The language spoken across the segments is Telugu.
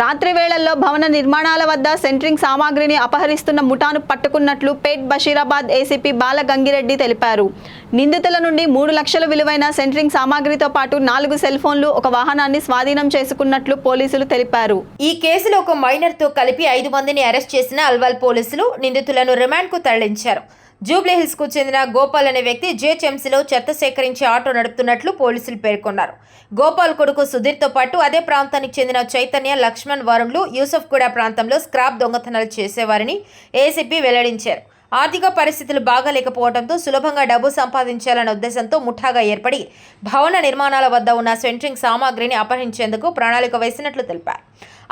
రాత్రి వేళల్లో భవన నిర్మాణాల వద్ద సెంట్రింగ్ సామాగ్రిని అపహరిస్తున్న ముఠాను పట్టుకున్నట్లు పేట్ బషీరాబాద్ ఏసీపీ బాలగంగిరెడ్డి తెలిపారు. నిందితుల నుండి మూడు లక్షల విలువైన సెంట్రింగ్ సామాగ్రితో పాటు నాలుగు సెల్ ఫోన్లు ఒక వాహనాన్ని స్వాధీనం చేసుకున్నట్లు పోలీసులు తెలిపారు. ఈ కేసులో ఒక మైనర్తో కలిపి ఐదు మందిని అరెస్ట్ చేసిన అల్వాల్ పోలీసులు నిందితులను రిమాండ్కు తరలించారు. జూబ్లీహిల్స్కు చెందిన గోపాల్ అనే వ్యక్తి జేహెచ్ఎంసీలో చెత్త సేకరించి ఆటో నడుపుతున్నట్లు పోలీసులు పేర్కొన్నారు. గోపాల్ కొడుకు సుధీర్తో పాటు అదే ప్రాంతానికి చెందిన చైతన్య లక్ష్మణ్ వరుణ్లు యూసఫ్గూడ ప్రాంతంలో స్క్రాప్ దొంగతనాలు చేసేవారని ఏసీపీ వెల్లడించారు. ఆర్థిక పరిస్థితులు బాగాలేకపోవడంతో సులభంగా డబ్బు సంపాదించాలన్న ఉద్దేశంతో ముఠాగా ఏర్పడి భవన నిర్మాణాల వద్ద ఉన్న సెంట్రింగ్ సామాగ్రిని అపహరించేందుకు ప్రణాళిక వేసినట్లు తెలిపారు.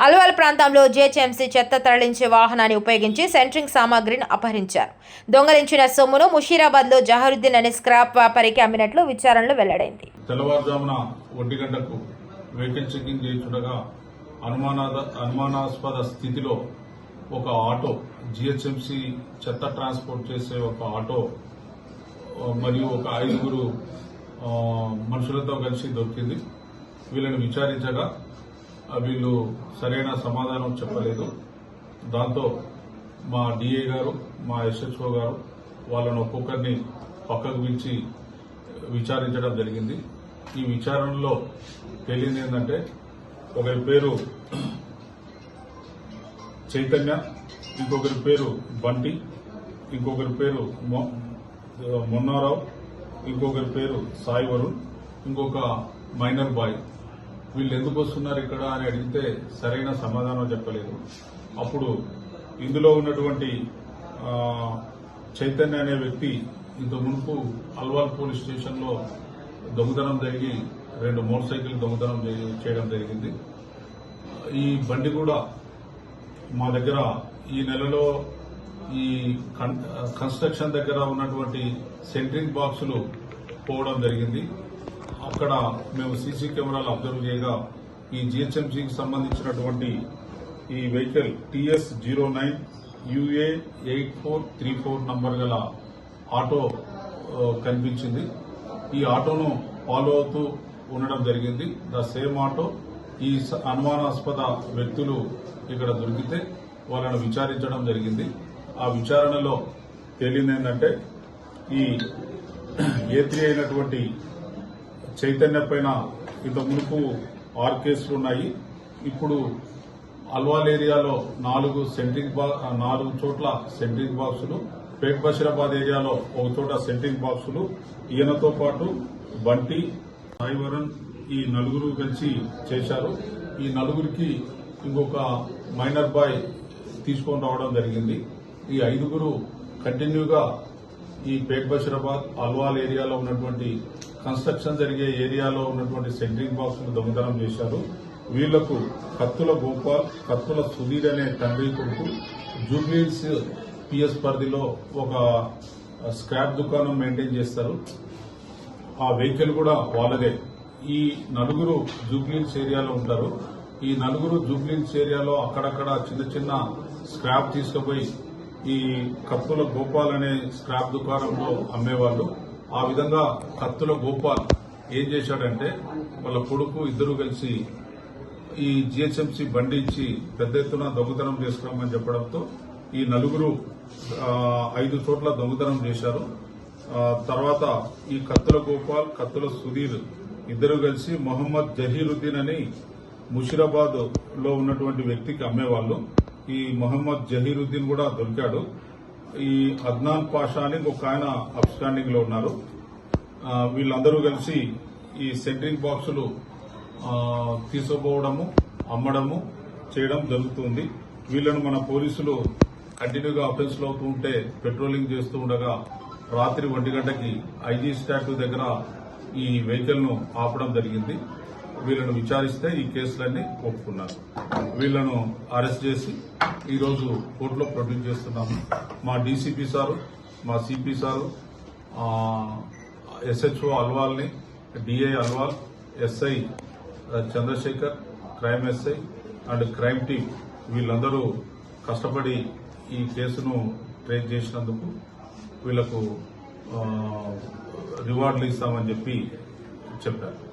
అల్వాల్ ప్రాంతంలో జేహెచ్ఎంసీ చెత్త తరలించే వాహనాన్ని ఉపయోగించి సెంట్రింగ్ సామాగ్రిని అపహరించారు. దొంగలించిన సొమ్మును ముషీరాబాద్లో జహరుద్దీన్ అనే స్క్రాప్ వ్యాపారికి అమ్మినట్లు విచారణలో వెల్లడైంది. తెల్లవారుజామున ఒంటి గంటకు వెహికల్ చెకింగ్ అనుమానాస్పద స్థితిలో ఒక ఆటో జిహెచ్ఎంసి చెత్త ట్రాన్స్పోర్ట్ చేసే ఒక ఆటో మరియు ఒక ఐదుగురు మనుషులతో కలిసి దొరికింది. వీళ్ళని విచారించగా వీళ్ళు సరైన సమాధానం చెప్పలేదు. దాంతో మా డిఏ గారు మా ఎస్హెచ్ఓ గారు వాళ్ళను ఒక్కొక్కరిని పక్కకు పిలిచి విచారించడం జరిగింది. ఈ విచారణలో తేలింది ఏంటంటే ఒకరి పేరు చైతన్య ఇంకొకరి పేరు బంటి ఇంకొకరి పేరు మొ- మొన్నారావు ఇంకొకరి పేరు సాయి వరుణ్ ఇంకొక మైనర్ బాయ్. వీళ్ళు ఎందుకు వస్తున్నారు ఇక్కడ అని అడిగితే సరైన సమాధానం చెప్పలేదు. అప్పుడు ఇందులో ఉన్నటువంటి చైతన్య అనే వ్యక్తి ఇంత మునుపు అల్వాల్ పోలీస్ స్టేషన్లో దొంగతనం జరిగి రెండు మోటార్ సైకిల్ దొంగతనం చేయడం జరిగింది. ఈ బండి కూడా మా దగ్గర ఈ నెలలో ఈ కన్- కన్స్ట్రక్షన్ దగ్గర ఉన్నటువంటి సెంట్రింగ్ బాక్సులు పోవడం జరిగింది. అక్కడ మేము సీసీ కెమెరాలు అబ్జర్వ్ చేయగా ఈ జిహెచ్ఎంసీకి సంబంధించినటువంటి ఈ vehicle TS zero nine UA eight four three four number గల ఆటో కనిపించింది. ఈ ఆటోను ఫాలో అవుతూ ఉండడం జరిగింది. ద సేమ్ ఆటో ఈ స- అనుమానాస్పద వ్యక్తులు ఇక్కడ దొరికితే వాళ్ళను విచారించడం జరిగింది. ఆ విచారణలో తేలింది ఏంటంటే ఈ ఏత్రి అయినటువంటి చైతన్య పైన ఇంత మునుపు ఆరు కేసులు ఉన్నాయి. ఇప్పుడు అల్వాల్ ఏరియాలో నాలుగు సెంట్రింగ్ నాలుగు చోట్ల సెంట్రింగ్ బాక్సులు పేట్ బషీరాబాద్ ఏరియాలో ఒక చోట సెంట్రింగ్ బాక్సులు ఈయనతో పాటు బంటి సాయివరన్ ఈ నలుగురు కలిసి చేశారు. ఈ నలుగురికి ఇంకొక మైనర్ బాయ్ తీసుకొని రావడం జరిగింది. ఈ ఐదుగురు కంటిన్యూగా ఈ పేట్ బషీరాబాద్ అల్వాల్ ఏరియాలో ఉన్నటువంటి కన్స్ట్రక్షన్ జరిగే ఏరియాలో ఉన్నటువంటి సెంట్రింగ్ బాక్స్ను దొంగతనం చేశారు. వీళ్ళకు కత్తుల గోపాల్ కత్తుల సుధీర్ అనే తండ్రి కొడుకు జూబ్లీస్ పిఎస్ పరిధిలో ఒక స్క్రాప్ దుకాణం మెయింటైన్ చేస్తారు. ఆ వెహికల్ కూడా వాళ్ళదే. ఈ నలుగురు జూబ్లీన్స్ ఏరియాలో ఉంటారు. ఈ నలుగురు జూబ్లీన్స్ ఏరియాలో అక్కడక్కడ చిన్న చిన్న స్క్రాప్ తీసుకుపోయి ఈ కత్తుల గోపాల్ అనే స్క్రాప్ దుకాణంలో అమ్మేవాళ్ళు. ఆ విధంగా కత్తుల గోపాల్ ఏం చేశాడంటే వాళ్ళ కొడుకు ఇద్దరు కలిసి ఈ జిహెచ్ఎంసీ బండి ఇచ్చి పెద్ద ఎత్తున దొంగతనం చేసుకోమని చెప్పడంతో ఈ నలుగురు ఐదు చోట్ల దొంగతనం చేశారు. తర్వాత ఈ కత్తుల గోపాల్ కత్తుల సుధీర్ ఇద్దరు కలిసి మొహమ్మద్ జహీరుద్దీన్ అని ముషిరాబాద్లో ఉన్నటువంటి వ్యక్తికి అమ్మేవాళ్ళు. ఈ మొహమ్మద్ జహీరుద్దీన్ కూడా దొరికాడు. ఈ అద్నాన్ పాషా అని ఒక ఆయన అప్స్టాండింగ్లో ఉన్నారు. వీళ్ళందరూ కలిసి ఈ సెంట్రింగ్ బాక్సులు తీసుకుపోవడము అమ్మడము చేయడం జరుగుతుంది. వీళ్ళను మన పోలీసులు కంటిన్యూగా అఫెన్స్లో అవుతూ ఉంటే పెట్రోలింగ్ చేస్తూ ఉండగా రాత్రి ఒంటి గంటకి ఐజీ స్టాట్యూ దగ్గర ఈ వెహికల్ను ఆపడం జరిగింది. వీళ్ళను విచారిస్తే ఈ కేసులన్నీ ఒప్పుకున్నారు. వీళ్ళను అరెస్ట్ చేసి ఈరోజు కోర్టులో ప్రొడ్యూస్ చేస్తున్నాము. మా డీసీపీ సారు మా CP sir SHO అల్వాల్ని DI Alwal SI Chandrashekar crime SI and crime team వీళ్ళందరూ కష్టపడి ఈ కేసును ట్రేస్ చేసినందుకు వీళ్ళకు రివార్డులు ఇస్తామని చెప్పి చెప్పారు.